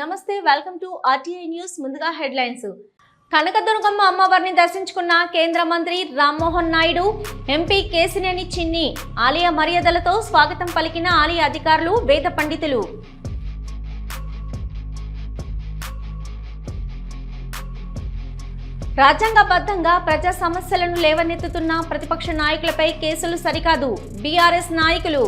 నమస్తే welcome to RTI news ముందుగా headlines. Kanakadurgamma అమ్మవారిని దర్శించుకున్న కేంద్ర మంత్రి రామ్మోహన్ నాయుడు ఎంపీ కేసినేని చిన్ని ఆలయ మర్యాదలతో స్వాగతం పలికిన ఆలయ అధికారులు వేద పండితులు. రాజ్యాంగబద్ధంగా ప్రజా సమస్యలను లేవనెత్తుతున్న ప్రతిపక్ష నాయకులపై కేసులు సరికాదు బీఆర్ఎస్ నాయకులు.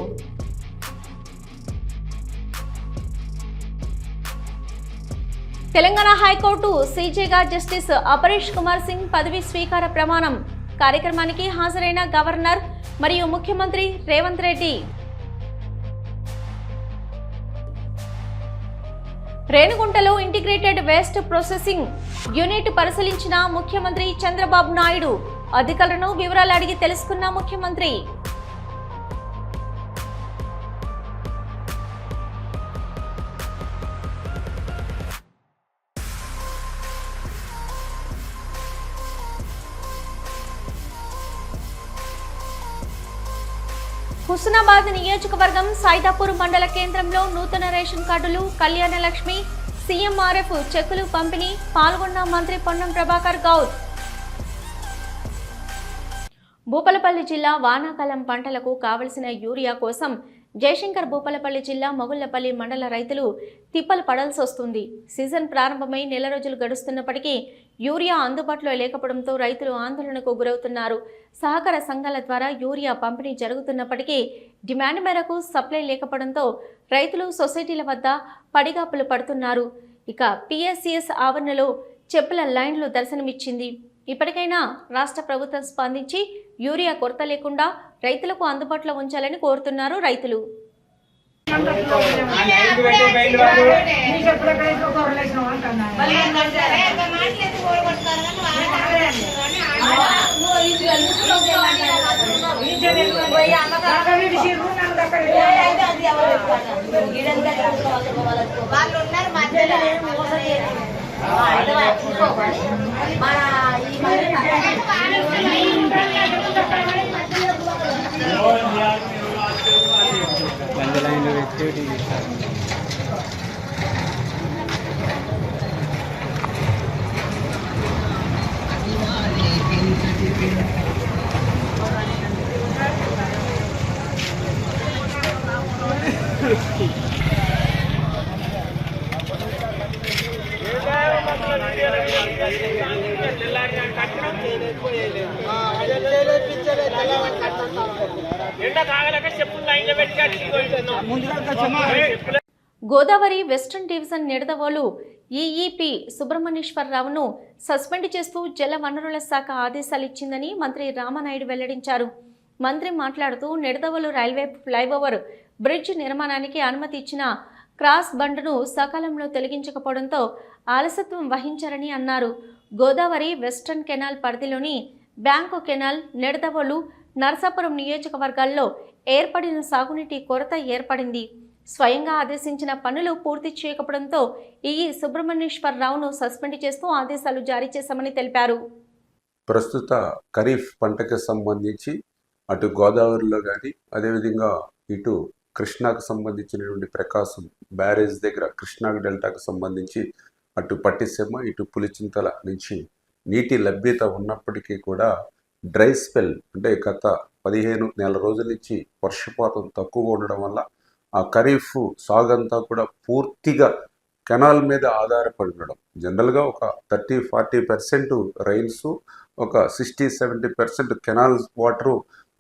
తెలంగాణ హైకోర్టు సీజేగా జస్టిస్ అపరేష్ కుమార్ సింగ్ పదవి స్వీకార ప్రమాణం. కార్యక్రమానికి హాజరైన గవర్నర్ మరియు ముఖ్యమంత్రి రేవంత్ రెడ్డి. రేణుగుంటలో ఇంటిగ్రేటెడ్ వేస్ట్ ప్రాసెసింగ్ యూనిట్ పరిశీలించిన ముఖ్యమంత్రి చంద్రబాబు నాయుడు. అధికారులను వివరాలు అడిగి తెలుసుకున్న ముఖ్యమంత్రి. హుస్నాబాద్ నియోజకవర్గం సైదాపూర్ మండల కేంద్రంలో నూతన రేషన్ కార్డులు కళ్యాణ లక్ష్మి సీఎంఆర్ఎఫ్ చెక్కులు పంపిణీ పాల్గొన్న మంత్రి పొన్నం ప్రభాకర్ గౌడ్. భూపాలపల్లి జిల్లా వానాకాలం పంటలకు కావలసిన యూరియా కోసం జయశంకర్ భూపాలపల్లి జిల్లా మొగుళ్ళపల్లి మండల రైతులు తిప్పలు పడాల్సి వస్తుంది సీజన్ ప్రారంభమై నెల రోజులు గడుస్తున్నప్పటికీ యూరియా అందుబాటులో లేకపోవడంతో రైతులు ఆందోళనకు గురవుతున్నారు. సహకార సంఘాల ద్వారా యూరియా పంపిణీ జరుగుతున్నప్పటికీ డిమాండ్ మేరకు సప్లై లేకపోవడంతో రైతులు సొసైటీల వద్ద పడిగాపులు పడుతున్నారు. ఇక పిఎస్సిఎస్ ఆవరణలో చెప్పుల లైన్లు దర్శనమిచ్చింది. ఇప్పటికైనా రాష్ట్ర ప్రభుత్వం స్పందించి యూరియా కొరత లేకుండా రైతులకు అందుబాటులో ఉంచాలని కోరుతున్నారు రైతులు. వాళ్ళు ఉన్నారు మధ్యలో. మన ఈ వంద లైన్లు పెట్టి ఎండ కాగలక చెప్పులు లైన్లో పెట్టి కట్టి Godavari western division Nidadavolu EEP సుబ్రహ్మణ్యేశ్వరరావును suspend చేస్తూ జల వనరుల శాఖ ఆదేశాలు ఇచ్చిందని మంత్రి రామనాయుడు వెల్లడించారు. మంత్రి మాట్లాడుతూ నిడదవోలు రైల్వే ఫ్లైఓవర్ బ్రిడ్జ్ నిర్మాణానికి అనుమతి ఇచ్చిన క్రాస్ బండ్ను సకాలంలో తొలగించకపోవడంతో ఆలసత్వం వహించారని అన్నారు. గోదావరి వెస్ట్రన్ కెనాల్ పరిధిలోని బ్యాంకు కెనాల్ నిడదవోలు నరసాపురం నియోజకవర్గాల్లో ఏర్పడిన సాగునీటి కొరత ఏర్పడింది. స్వయంగా ఆదేశించిన పనులు పూర్తి చేయకపోవడంతో ఈ సుబ్రహ్మణ్యేశ్వరరావును సస్పెండ్ చేస్తూ ఆదేశాలు జారీ చేశామని తెలిపారు. ప్రస్తుత ఖరీఫ్ పంటకి సంబంధించి అటు గోదావరిలో కానీ అదేవిధంగా ఇటు కృష్ణాకు సంబంధించినటువంటి ప్రకాశం బ్యారేజ్ దగ్గర కృష్ణా డెల్టాకు సంబంధించి అటు పట్టిసీమ ఇటు పులిచింతల నుంచి నీటి లభ్యత ఉన్నప్పటికీ కూడా డ్రై స్పెల్ అంటే గత పదిహేను నెల రోజుల నుంచి వర్షపాతం తక్కువగా ఉండడం వల్ల ఆ ఖరీఫ్ సాగంతా కూడా పూర్తిగా కెనాల్ మీద ఆధారపడి ఉండడం జనరల్గా ఒక థర్టీ ఫార్టీ పర్సెంట్ రైన్స్ ఒక sixty seventy percent canal water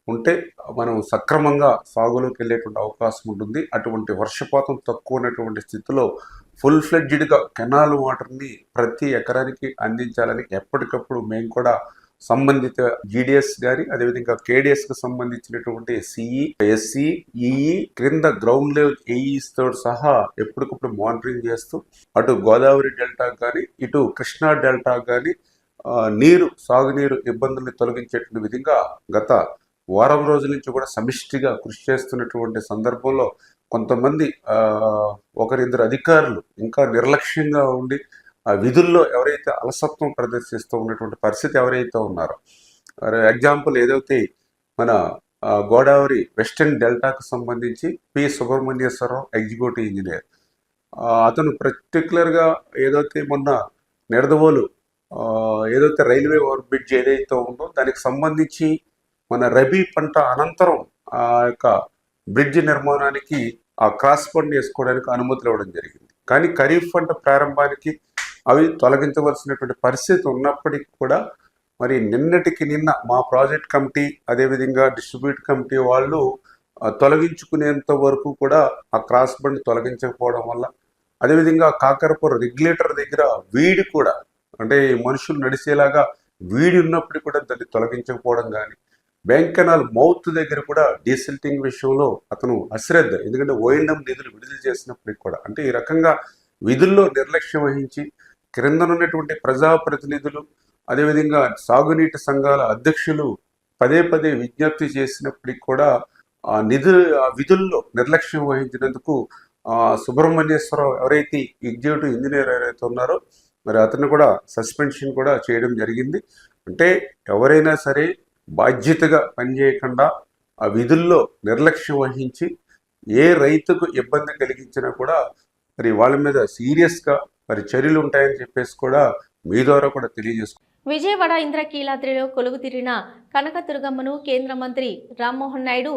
ఉంటే మనం సక్రమంగా సాగులోకి వెళ్ళేటువంటి అవకాశం ఉంటుంది. అటువంటి వర్షపాతం తక్కువ ఉన్నటువంటి స్థితిలో ఫుల్ ఫ్లెడ్జ్డ్గా కెనాల్ వాటర్ని ప్రతి ఎకరానికి అందించాలని ఎప్పటికప్పుడు మేము కూడా సంబంధిత జీడిఎస్ గారి అదేవిధంగా కేడిఎస్కి సంబంధించినటువంటి సిఈ ఎస్సి ఈఈ క్రింద గ్రౌండ్ లెవెల్ ఏఈస్తో సహా ఎప్పటికప్పుడు మానిటరింగ్ చేస్తూ అటు గోదావరి డెల్టా కానీ ఇటు కృష్ణా డెల్టా కానీ నీరు సాగునీరు ఇబ్బందుల్ని తొలగించేటువంటి విధంగా గత వారం రోజుల నుంచి కూడా సమిష్టిగా కృషి చేస్తున్నటువంటి సందర్భంలో కొంతమంది ఒకరిద్దరు అధికారులు ఇంకా నిర్లక్ష్యంగా ఉండి ఆ విధుల్లో ఎవరైతే అలసత్వం ప్రదర్శిస్తూ ఉన్నటువంటి పరిస్థితి ఎవరైతే ఉన్నారో ఎగ్జాంపుల్ ఏదైతే మన గోదావరి వెస్టర్న్ డెల్టాకు సంబంధించి పి సుబ్రహ్మణ్యేశ్వరరావు ఎగ్జిక్యూటివ్ ఇంజనీర్. అతను పర్టికులర్గా ఏదైతే మొన్న నిడదవోలు ఏదైతే రైల్వే ఓవర్ బ్రిడ్జ్ ఏదైతే ఉందో దానికి సంబంధించి మన రబీ పంట అనంతరం ఆ యొక్క బ్రిడ్జ్ నిర్మాణానికి ఆ క్రాస్ పండ్ వేసుకోవడానికి అనుమతులు ఇవ్వడం జరిగింది. కానీ ఖరీఫ్ పంట ప్రారంభానికి అవి తొలగించవలసినటువంటి పరిస్థితి ఉన్నప్పటికీ కూడా మరి నిన్నటికి నిన్న మా ప్రాజెక్ట్ కమిటీ అదేవిధంగా డిస్ట్రిబ్యూట్ కమిటీ వాళ్ళు తొలగించుకునేంత వరకు కూడా ఆ క్రాస్ బండ్ తొలగించకపోవడం వల్ల అదేవిధంగా కాకరపుర రెగ్యులేటర్ దగ్గర వీడి కూడా అంటే మనుషులు నడిచేలాగా వీడి ఉన్నప్పటికీ కూడా దాన్ని తొలగించకపోవడం కానీ బ్యాంక్ కెనాల్ మౌత్ దగ్గర కూడా డీసిల్టింగ్ విషయంలో అతను అశ్రద్ధ ఎందుకంటే ఓఎండం నిధులు విడుదల చేసినప్పటికి కూడా అంటే ఈ రకంగా విధుల్లో నిర్లక్ష్యం వహించి క్రిందనున్నటువంటి ప్రజాప్రతినిధులు అదేవిధంగా సాగునీటి సంఘాల అధ్యక్షులు పదే పదే విజ్ఞప్తి చేసినప్పటికి కూడా ఆ నిధులు ఆ విధుల్లో నిర్లక్ష్యం వహించినందుకు ఆ సుబ్రహ్మణ్యేశ్వరరావు ఎవరైతే ఎగ్జిక్యూటివ్ ఇంజనీర్ ఎవరైతే ఉన్నారో మరి అతను కూడా సస్పెన్షన్ కూడా చేయడం జరిగింది. అంటే ఎవరైనా సరే బాధ్యతగా పనిచేయకుండా ఆ విధుల్లో నిర్లక్ష్యం వహించి ఏ రైతుకు ఇబ్బంది కలిగించినా కూడా మరి వాళ్ళ మీద సీరియస్గా మరి చర్యలు ఉంటాయని చెప్పేసి కూడా మీ ద్వారా కూడా తెలియజేసుకో విజయవాడ ఇంద్రకీలాద్రిలో కొలువు తీరిన కనకదుర్గమ్మను కేంద్ర మంత్రి రామ్మోహన్ నాయుడు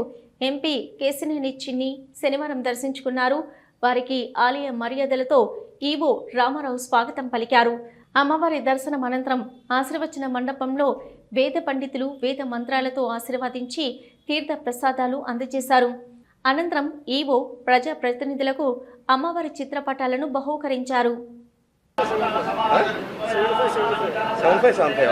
ఎంపీ కేసినేని చిన్ని శనివారం దర్శించుకున్నారు. వారికి ఆలయ మర్యాదలతో ఈవో రామారావు స్వాగతం పలికారు. అమ్మవారి దర్శనం అనంతరం ఆశీర్వచన మండపంలో వేద పండితులు వేద మంత్రాలతో ఆశీర్వదించి తీర్థ ప్రసాదాలు అందజేశారు. అనంతరం ఈవో ప్రజా ప్రతినిధులకు అమ్మవారి చిత్రపటాలను బహూకరించారు. Seven five seven five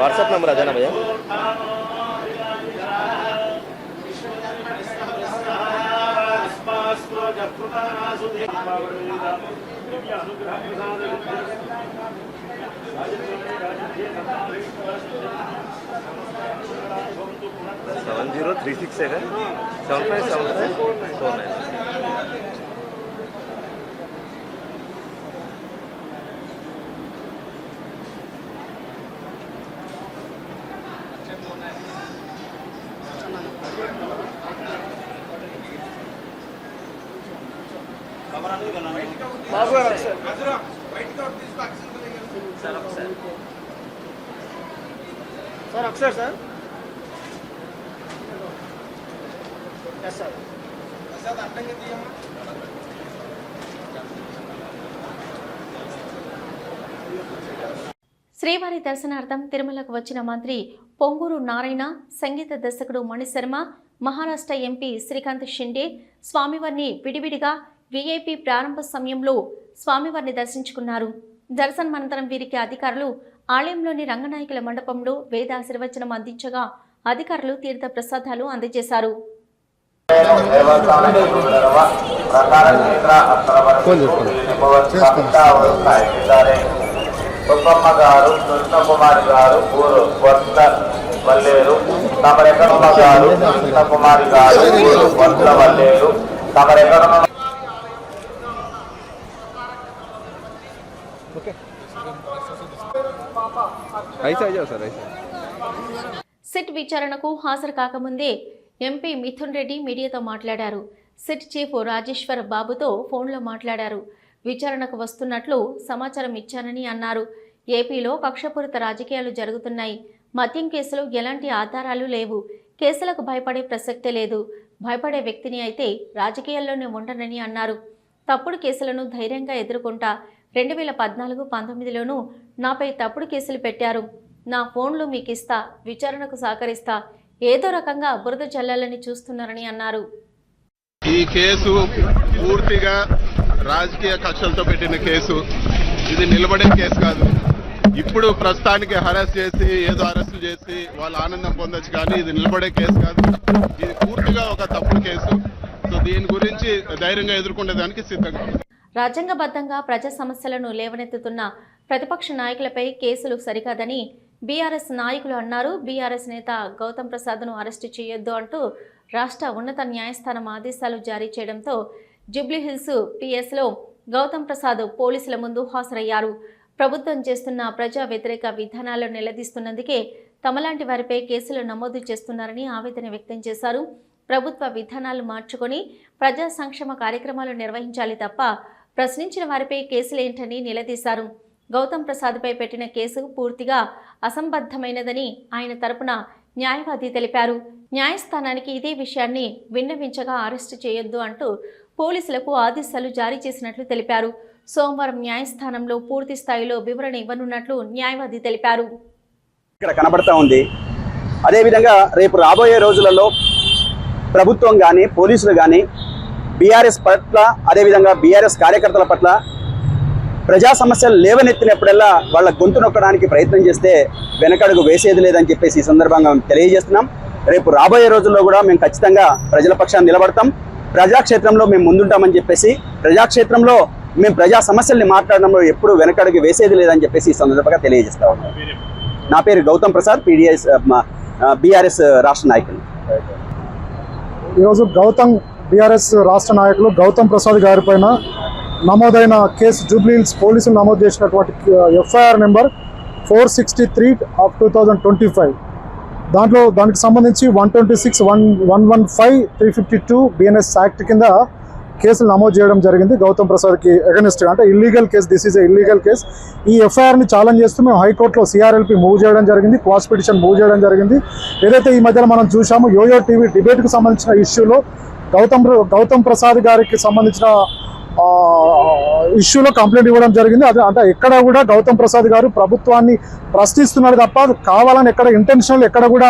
WhatsApp number అదేనా భయ్యా seven zero three six seven seven five seven five sir ఒకసారి సార్ ఎస్ సార్ శ్రీవారి దర్శనార్థం తిరుమలకు వచ్చిన మంత్రి పొంగూరు నారాయణ సంగీత దర్శకుడు మణిశర్మ మహారాష్ట్ర ఎంపీ శ్రీకాంత్ షిండే స్వామివారిని విడివిడిగా వీఐపీ ప్రారంభ సమయంలో స్వామివారిని దర్శించుకున్నారు దర్శనం అనంతరం వీరికి అధికారులు ఆలయంలోని రంగనాయకుల మండపంలో వేద ఆశీర్వచనం అందించగా అధికారులు తీర్థ ప్రసాదాలు అందజేశారు సుబ్బమ్మ గారు కృష్ణకుమారి గారు ఊరు కొత్త వల్లేరు తమరెక్కడున్న గారు కృష్ణకుమారి గారు ఊరు కొత్త వల్లేరు తమరెక్కడున్న సిట్ విచారణకు హాజరు కాకముందే ఎంపీ మిథున్ రెడ్డి మీడియాతో మాట్లాడారు. సిట్ చీఫ్ రాజేశ్వర్ బాబుతో ఫోన్లో మాట్లాడారు. విచారణకు వస్తున్నట్లు సమాచారం ఇచ్చానని అన్నారు. ఏపీలో కక్షపూరిత రాజకీయాలు జరుగుతున్నాయి. మద్యం కేసులో ఎలాంటి ఆధారాలు లేవు. కేసులకు భయపడే ప్రసక్తే లేదు. భయపడే వ్యక్తిని అయితే రాజకీయాల్లోనే ఉండనని అన్నారు. తప్పుడు కేసులను ధైర్యంగా ఎదుర్కొంటా రెండు వేల పద్నాలుగు పంతొమ్మిదిలోనూ నాపై తప్పుడు కేసులు పెట్టారు. నా ఫోన్లు మీకు ఇస్తా విచారణకు సహకరిస్తా ఏదో రకంగా బురద చల్లాలని చూస్తున్నారని అన్నారు. ఈ కేసు పూర్తిగా రాజకీయ కక్షలతో పెట్టిన కేసు. ఇది నిలబడే కేసు కాదు. ఇప్పుడు ప్రస్తుతానికి హరాస్ చేసి ఏదో అరెస్ట్ చేసి వాళ్ళు ఆనందం పొందొచ్చు కానీ ఇది నిలబడే కేసు కాదు. ఇది పూర్తిగా ఒక తప్పుడు కేసు. సో దీని గురించి ధైర్యంగా ఎదుర్కొనే దానికి సిద్ధంగా రాజ్యాంగబద్ధంగా ప్రజా సమస్యలను లేవనెత్తుతున్న ప్రతిపక్ష నాయకులపై కేసులు సరికాదని బీఆర్ఎస్ నాయకులు అన్నారు. బీఆర్ఎస్ నేత గౌతమ్ ప్రసాద్ను అరెస్టు చేయొద్దు అంటూ రాష్ట్ర ఉన్నత న్యాయస్థానం ఆదేశాలు జారీ చేయడంతో జూబ్లీహిల్స్ పిఎస్లో గౌతమ్ ప్రసాద్ పోలీసుల ముందు హాజరయ్యారు. ప్రభుత్వం చేస్తున్న ప్రజా వ్యతిరేక విధానాలను నిలదీస్తున్నందుకే తమలాంటి వారిపై కేసులు నమోదు చేస్తున్నారని ఆవేదన వ్యక్తం చేశారు. ప్రభుత్వ విధానాలు మార్చుకొని ప్రజా సంక్షేమ కార్యక్రమాలు నిర్వహించాలి తప్ప ప్రశ్నించిన వారిపై కేసులేంటని నిలదీశారు. గౌతమ్ ప్రసాద్పై పెట్టిన కేసు పూర్తిగా అసంబద్ధమైనదని ఆయన తరపున న్యాయవాది తెలిపారు. న్యాయస్థానానికి ఇదే విషయాన్ని విన్నవించగా అరెస్టు చేయొద్దు అంటూ పోలీసులకు ఆదేశాలు జారీ చేసినట్లు తెలిపారు. సోమవారం న్యాయస్థానంలో పూర్తి స్థాయిలో వివరణ ఇవ్వనున్నట్లు న్యాయవాది తెలిపారు. ఇక్కడ కనబడతా ఉంది. అదేవిధంగా రేపు రాబోయే రోజులలో ప్రభుత్వం కానీ పోలీసులు కానీ బీఆర్ఎస్ పట్ల అదేవిధంగా బీఆర్ఎస్ కార్యకర్తల పట్ల ప్రజా సమస్యలు లేవనెత్తినప్పుడల్లా వాళ్ళ గొంతు నొక్కడానికి ప్రయత్నం చేస్తే వెనకడుగు వేసేది లేదని చెప్పేసి ఈ సందర్భంగా మేము తెలియజేస్తున్నాం. రేపు రాబోయే రోజుల్లో కూడా మేము ఖచ్చితంగా ప్రజల పక్షాన్ని నిలబడతాం. ప్రజాక్షేత్రంలో మేము ముందుంటామని చెప్పేసి ప్రజాక్షేత్రంలో మేము ప్రజా సమస్యల్ని మాట్లాడడంలో ఎప్పుడు వెనకడుగు వేసేది లేదని చెప్పేసి ఈ సందర్భంగా తెలియజేస్తా ఉన్నాం. నా పేరు గౌతమ్ ప్రసాద్ పీడిఎస్ బీఆర్ఎస్ రాష్ట్ర నాయకులు. ఈరోజు గౌతమ్ బీఆర్ఎస్ రాష్ట్ర నాయకులు గౌతమ్ ప్రసాద్ గారిపైన నమోదైన కేసు జూబ్లీహిల్స్ పోలీసులు నమోదు చేసినటువంటి FIR number four sixty three of two thousand twenty five. దాంట్లో దానికి సంబంధించి one twenty six one one one five three fifty two BNS act కింద కేసులు నమోదు చేయడం జరిగింది గౌతమ్ ప్రసాద్కి అగెనిస్ట్ అంటే illegal case this is illegal case ఈ ఎఫ్ఐఆర్ని ఛాలెంజ్ చేస్తూ మేము హైకోర్టులో సిఆర్ఎల్పి మూవ్ చేయడం జరిగింది క్వాస్ పిటిషన్ మూవ్ చేయడం జరిగింది. ఏదైతే ఈ మధ్యన మనం చూసామో యోయో టీవీ డిబేట్కి సంబంధించిన ఇష్యూలో గౌతమ్ గౌతమ్ ప్రసాద్ గారికి సంబంధించిన ఇష్యూలో కంప్లైంట్ ఇవ్వడం జరిగింది. అదే అంటే ఎక్కడ కూడా గౌతమ్ ప్రసాద్ గారు ప్రభుత్వాన్ని ప్రశ్నిస్తున్నారు తప్ప కావాలని ఎక్కడ ఇంటెన్షనల్ ఎక్కడ కూడా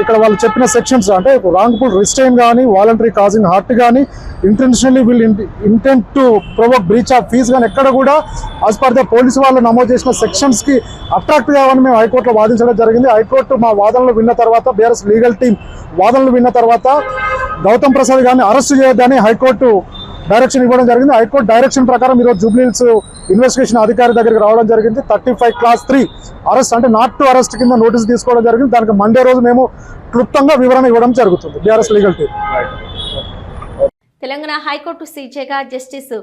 ఇక్కడ వాళ్ళు చెప్పిన సెక్షన్స్ అంటే రాంగ్ఫుల్ రిస్టైన్ కానీ వాలంటరీ కాజింగ్ హార్ట్ కానీ ఇంటెన్షనల్లీ వీళ్ళు intent to provoke breach of peace కానీ ఎక్కడ కూడా యాజ్ పర్ ద పోలీసు వాళ్ళు నమోదు చేసిన సెక్షన్స్కి అట్రాక్ట్ కావాలని మేము హైకోర్టులో వాదించడం జరిగింది. హైకోర్టు మా వాదనలు విన్న తర్వాత బీఆర్ఎస్ లీగల్ టీం వాదనలు విన్న తర్వాత గౌతమ్ ప్రసాద్ గారిని అరెస్ట్ చేయొద్దని హైకోర్టు డైరెక్షన్ ఇవ్వడం జరిగింది. హైకోర్టు డైరెక్షన్ ప్రకారం ఈరోజు జూబ్లీహిల్స్ ఇన్వెస్టిగేషన్ అధికారి దగ్గరికి రావడం జరిగింది. Thirty five clause three arrest అంటే నాట్ టు అరెస్ట్ కింద నోటీస్ తీసుకోవడం జరిగింది. దానికి మండే రోజు మేము క్లుప్తంగా వివరణ ఇవ్వడం జరుగుతుంది. BRS legal team Telangana high court సీజేగా justice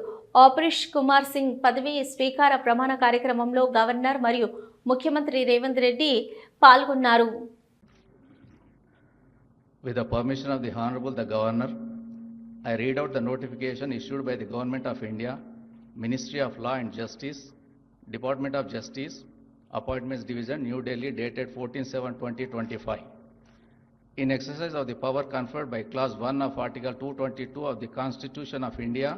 Aparesh Kumar Singh పదవి స్వీకార ప్రమాణ కార్యక్రమంలో గవర్నర్ మరియు ముఖ్యమంత్రి రేవంత్ రెడ్డి పాల్గొన్నారు. With the permission of the Honorable the Governor, I read out the notification issued by the Government of India, Ministry of Law and Justice, Department of Justice, Appointments Division, New Delhi, dated 14/7/2025. In exercise of the power conferred by Clause 1 of Article 222 of the Constitution of India,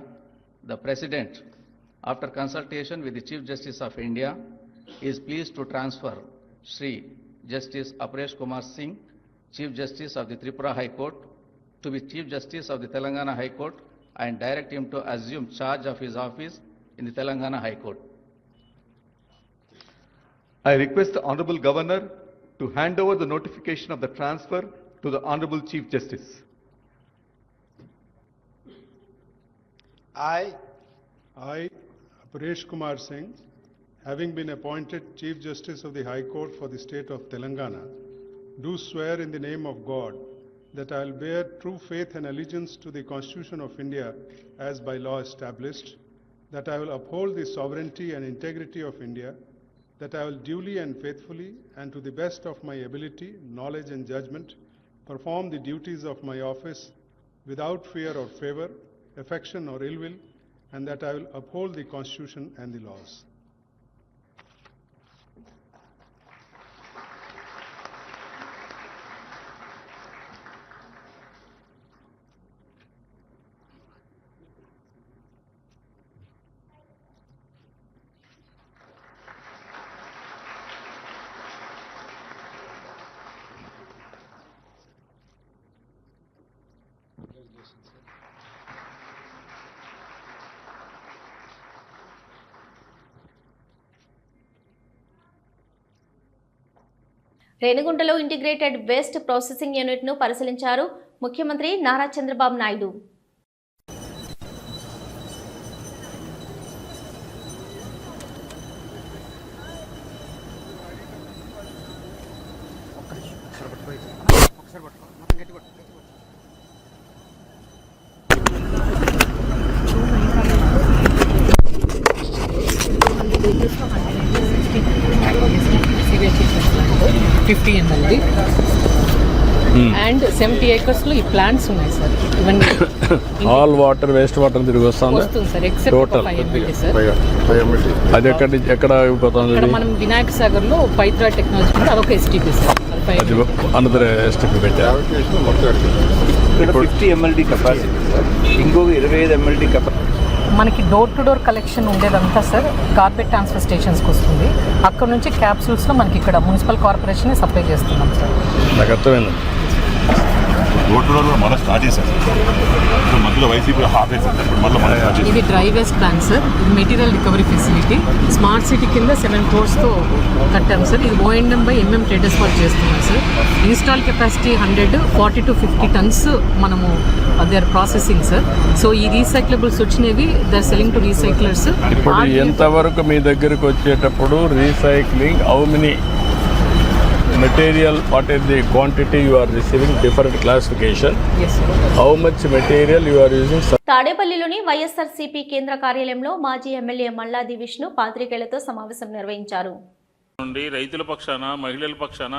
the President, after consultation with the Chief Justice of India, is pleased to transfer Shri Justice Aparesh Kumar Singh, Chief Justice of the Tripura High Court, to be Chief Justice of the Telangana High Court and direct him to assume charge of his office in the Telangana High Court. I request the Honorable Governor to hand over the notification of the transfer to the Honorable Chief Justice. I, I, Paresh Kumar Singh, having been appointed Chief Justice of the High Court for the state of Telangana, do swear in the name of God that I will bear true faith and allegiance to the Constitution of India as by law established, that I will uphold the sovereignty and integrity of India, that I will duly and faithfully and to the best of my ability, knowledge and judgment perform the duties of my office without fear or favor, affection or ill will, and that I will uphold the Constitution and the laws. రేణిగుంటలో integrated waste processing యూనిట్ను పరిశీలించారు ముఖ్యమంత్రి నారా చంద్రబాబు నాయుడు. ఒకసారి fifty ఎంఎల్ది and seventy ఏకర్స్లో ఈ plants ఉన్నాయి sir. ఇవన్నీ. ఆల్ వాటర్ వేస్ట్ వాటర్ తిరిగి వస్తుంది? సార్. ఎక్సెప్ట్ టోటల్ అది ఎక్కడ ఎక్కడ అయిపోతుంది మనం వినాయక సాగర్లో పైత్రా టెక్నాలజీ ఉంది అదొక ఎస్టీపీ సార్. అది అనదర్ స్టెప్ పెట్టారు ఫిఫ్టీ ఎంఎల్డి కెపాసిటీ సార్ ఇంకొక ఇరవై ఐదు ఎంఎల్డి కెపాసిటీ మనకి డోర్ టు డోర్ కలెక్షన్ ఉండేదంతా సార్ కార్పెట్ ట్రాన్స్ఫర్ స్టేషన్స్కి వస్తుంది. అక్కడ నుంచి క్యాప్సూల్స్లో మనకి ఇక్కడ మున్సిపల్ కార్పొరేషన్ సప్లై చేస్తున్నాం సార్ నాకు అర్థమైంది. రోడ్ టు డోర్ మళ్ళీ స్టార్ట్ చేశారు. ఇప్పుడు మధ్యలో వైసీపీ వేసారు ఇప్పుడు మళ్ళీ మళ్ళీ స్టార్ట్ ఇది డ్రై వేస్ట్ ప్లాన్ సార్. ఇది material recovery facility smart city కింద సెవెన్ క్రోర్స్తో కట్టాం సార్. ఇది ఓఎన్ఎం బై ఎంఎం ట్రేడర్స్ వాళ్ళు చేస్తున్నాం sir. Install capacity hundred forty to fifty tons మనము they are processing sir. So ఈ రీసైక్లబుల్స్ వచ్చినవి they are selling to recyclers ఇప్పుడు ఎంతవరకు మీ దగ్గరికి వచ్చేటప్పుడు recycling how many material what is the quantity you are receiving different classification how much material you are using తాడేపల్లిలోని YSRCP కేంద్ర కార్యాలయంలో మాజీ ఎమ్మెల్యే మల్లాది విష్ణు పాత్రికేయులతో సమావేశం నిర్వహించారు. నుండి రైతుల పక్షాన మహిళల పక్షాన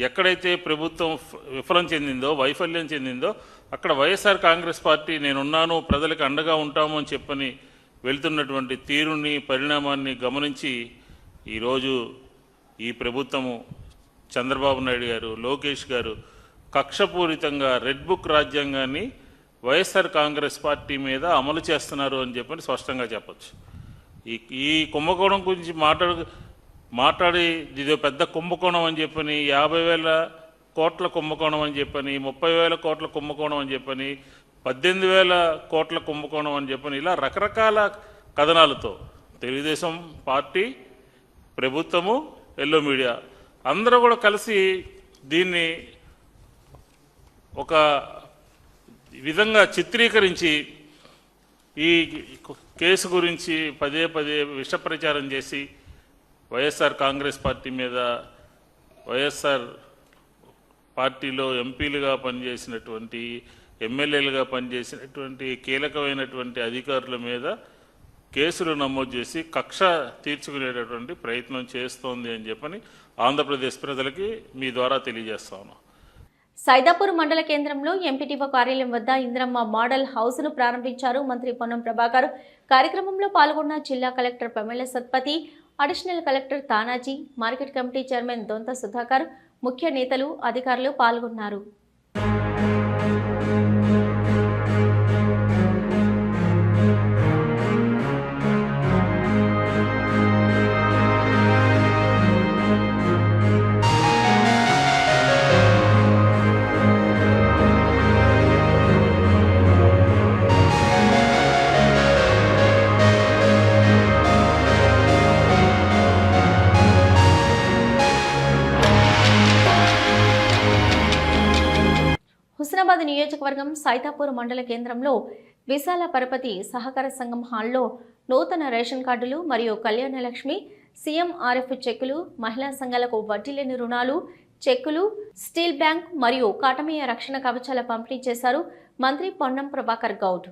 ఎక్కడైతే ప్రభుత్వం విఫలం చెందిందో వైఫల్యం చెందిందో అక్కడ వైఎస్ఆర్ కాంగ్రెస్ పార్టీ నేనున్నాను ప్రజలకు అండగా ఉంటాము అని చెప్పని వెళ్తున్నటువంటి తీరుని పరిణామాన్ని గమనించి ఈరోజు ఈ ప్రభుత్వము చంద్రబాబు నాయుడు గారు లోకేష్ గారు కక్షపూరితంగా రెడ్ బుక్ రాజ్యాంగాన్ని వైఎస్ఆర్ కాంగ్రెస్ పార్టీ మీద అమలు చేస్తున్నారు అని చెప్పని స్పష్టంగా చెప్పచ్చు. ఈ ఈ కుంభకోణం గురించి మాట్లాడు మాట్లాడి ఇది పెద్ద కుంభకోణం అని చెప్పని యాభై వేల కోట్ల కుంభకోణం అని చెప్పని ముప్పై వేల కోట్ల కుంభకోణం అని చెప్పని పద్దెనిమిది వేల కోట్ల కుంభకోణం అని చెప్పని ఇలా రకరకాల కథనాలతో తెలుగుదేశం పార్టీ ప్రభుత్వము ఎల్లో మీడియా అందరూ కూడా కలిసి దీన్ని ఒక విధంగా చిత్రీకరించి ఈ కేసు గురించి పదే పదే విష ప్రచారం చేసి వైఎస్ఆర్ కాంగ్రెస్ పార్టీ మీద వైఎస్ఆర్ పార్టీలో ఎంపీలుగా పనిచేసినటువంటి ఎమ్మెల్యేలుగా పనిచేసినటువంటి కీలకమైనటువంటి అధికారుల మీద కేసులు నమోదు చేసి కక్ష తీర్చుకునేటటువంటి ప్రయత్నం చేస్తోంది అని చెప్పని ఆంధ్రప్రదేశ్ ప్రజలకి మీ ద్వారా తెలియజేస్తాను. సైదాపూర్ మండల కేంద్రంలో ఎంపీటీఓ కార్యాలయం వద్ద ఇంద్రమ్మ మోడల్ హౌస్ను ప్రారంభించారు మంత్రి పొన్నం ప్రభాకర్. కార్యక్రమంలో పాల్గొన్న జిల్లా collector Pramela Satpathy additional collector Tanaji market committee chairman Donta Sudhakar ముఖ్య నేతలు అధికారులు పాల్గొన్నారు. హుస్నాబాద్ నియోజకవర్గం సైతాపూర్ మండల కేంద్రంలో విశాల పరపతి సహకార సంఘం హాల్లో నూతన రేషన్ కార్డులు మరియు కళ్యాణలక్ష్మి సీఎంఆర్ఎఫ్ చెక్కులు మహిళా సంఘాలకు వడ్డీ లేని రుణాలు చెక్కులు స్టీల్ బ్యాంక్ మరియు కాటమీయ రక్షణ కవచాల పంపిణీ చేశారు మంత్రి పొన్నం ప్రభాకర్ గౌడ్.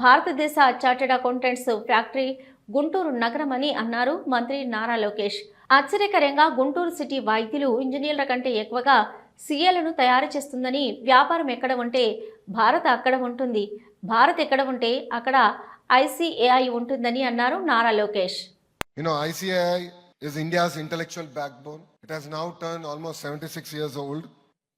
భారతదేశ చార్టెడ్ అకౌంటెంట్స్ ఫ్యాక్టరీ గుంటూరు నగరం అని అన్నారు మంత్రి నారా లోకేష్ ఆశ్చర్యకరంగా గుంటూరు సిటీ వైద్యులు ఇంజనీర్ల కంటే ఎక్కువగా సీఏలను తయారు చేస్తుందని వ్యాపారం ఎక్కడ ఉంటే భారత్ అక్కడ ఉంటుంది భారత్ ఎక్కడ ఉంటే అక్కడ ఐసీఏఐ ఉంటుందని అన్నారు Nara Lokesh You know, ICAI is India's intellectual backbone. It has now turned almost 76 years old.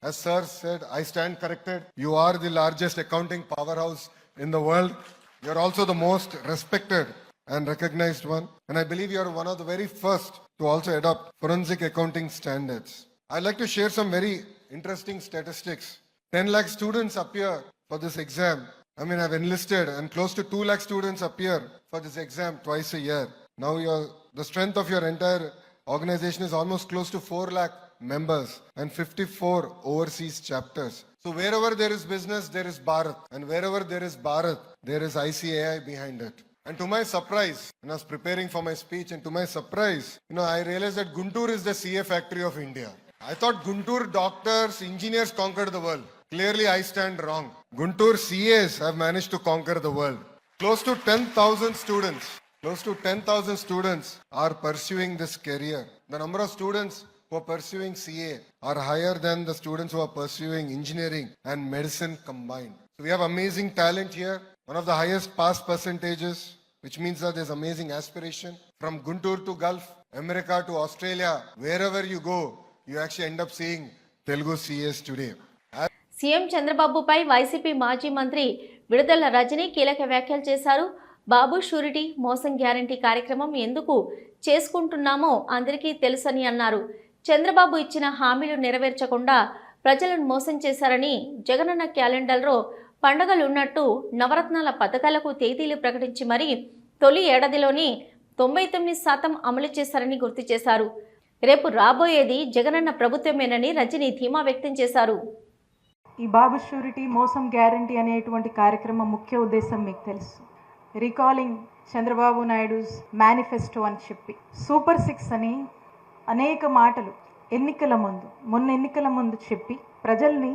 As Sir said, I stand corrected. You are the largest accounting powerhouse in the world. You're also the most respected and recognized one. And I believe you're one of the very first to also adopt forensic accounting standards. I'd like to share some very interesting statistics. 10 lakh students appear for this exam. I mean, I've enlisted, and close to 2 lakh students appear for this exam twice a year. Now, the strength of your entire organization is almost close to 4 lakh members and 54 overseas chapters. So wherever there is business, there is Bharat. And wherever there is Bharat, there is ICAI behind it. And to my surprise, when I was preparing for my speech, and to my surprise, you know, I realized that Guntur is the CA factory of India. I thought Guntur doctors, engineers conquered the world. Clearly, I stand wrong. Guntur CAs have managed to conquer the world. Close to 10,000 students, close to 10,000 students are pursuing this career. The number of students who are pursuing CA are higher than the students who are pursuing engineering and medicine combined. So we have amazing talent here, one of the highest pass percentages, which means that there's amazing aspiration. From Guntur to Gulf, America to Australia, wherever you go, you actually end up seeing Telugu CAs today. CM చంద్రబాబుపై YCP మాజీ మంత్రి విడుదల రజని కీలక వ్యాఖ్యలు చేశారు బాబు surety మోసం guarantee కార్యక్రమం ఎందుకు చేసుకుంటున్నామో అందరికీ తెలుసని అన్నారు. చంద్రబాబు ఇచ్చిన హామీలు నెరవేర్చకుండా ప్రజలను మోసం చేశారని జగనన్న క్యాలెండర్లో పండగలు ఉన్నట్టు నవరత్నాల పథకాలకు తేదీలు ప్రకటించి మరీ తొలి ఏడాదిలోనే తొంభై తొమ్మిది శాతం అమలు చేశారని గుర్తు చేశారు. రేపు రాబోయేది జగనన్న ప్రభుత్వమేనని రజని ధీమా వ్యక్తం చేశారు. ఈ బాబు షూరిటీ మోసం గ్యారంటీ అనేటువంటి కార్యక్రమం ముఖ్య ఉద్దేశం మీకు తెలుసు. రీకాలింగ్ చంద్రబాబు నాయుడుస్ మేనిఫెస్టో అని చెప్పి. సూపర్ సిక్స్ అని అనేక మాటలు ఎన్నికల ముందు మొన్న ఎన్నికల ముందు చెప్పి ప్రజల్ని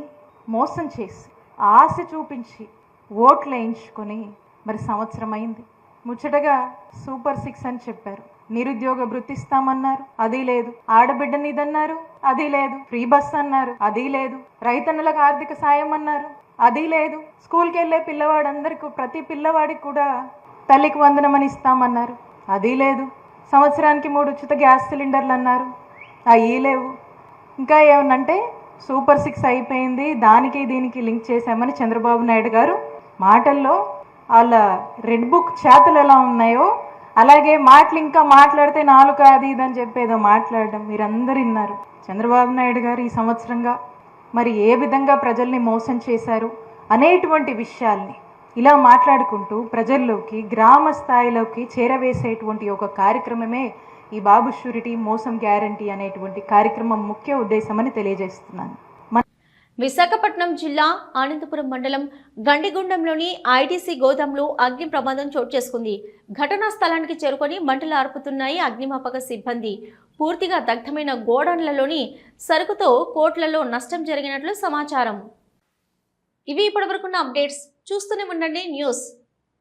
మోసం చేసి ఆశ చూపించి ఓట్లు వేయించుకొని మరి సంవత్సరం అయింది. ముచ్చటగా సూపర్ సిక్స్ అని చెప్పారు. నిరుద్యోగ వృత్తిస్తామన్నారు అది లేదు. ఆడబిడ్డనిదన్నారు అది లేదు. ఫ్రీ బస్ అన్నారు అది లేదు. రైతన్నులకు ఆర్థిక సాయం అన్నారు అది లేదు. స్కూల్కి వెళ్ళే పిల్లవాడందరికీ ప్రతి పిల్లవాడికి కూడా తల్లికి వందనమని ఇస్తామన్నారు. అది లేదు. సంవత్సరానికి మూడు ఉచిత గ్యాస్ సిలిండర్లు అన్నారు అవి లేవు. ఇంకా ఏమనంటే సూపర్ సిక్స్ అయిపోయింది. దానికి దీనికి లింక్ చేశామని చంద్రబాబు నాయుడు గారు మాటల్లో వాళ్ళ రెడ్ బుక్ చేతలు ఎలా ఉన్నాయో అలాగే మాటలు ఇంకా మాట్లాడితే నాలుగు అది ఇది అని చెప్పేదో మాట్లాడడం మీరందరు విన్నారు. చంద్రబాబు నాయుడు గారు ఈ సంవత్సరంగా మరి ఏ విధంగా ప్రజల్ని మోసం చేశారు అనేటువంటి విషయాల్ని ఇలా మాట్లాడుకుంటూ ప్రజల్లోకి గ్రామ స్థాయిలోకి చేరవేసేటువంటి ఒక కార్యక్రమమే ఈ బాబు షూరిటీ మోసం గ్యారంటీ అనేటువంటి కార్యక్రమం ముఖ్య ఉద్దేశమని తెలియజేస్తున్నాను. విశాఖపట్నం జిల్లా ఆనందపురం మండలం గండిగుండంలోని ఐటీసీ గోదాంలో అగ్ని ప్రమాదం చోటు చేసుకుంది. ఘటనా స్థలానికి చేరుకొని మంటలు ఆర్పుతున్నాయి అగ్నిమాపక సిబ్బంది. పూర్తిగా దగ్ధమైన గోడౌన్లలోని సరుకుతో కోట్లలో నష్టం జరిగినట్లు సమాచారం. ఇవి ఇప్పటివరకున్న అప్డేట్స్. చూస్తూనే ఉండండి న్యూస్.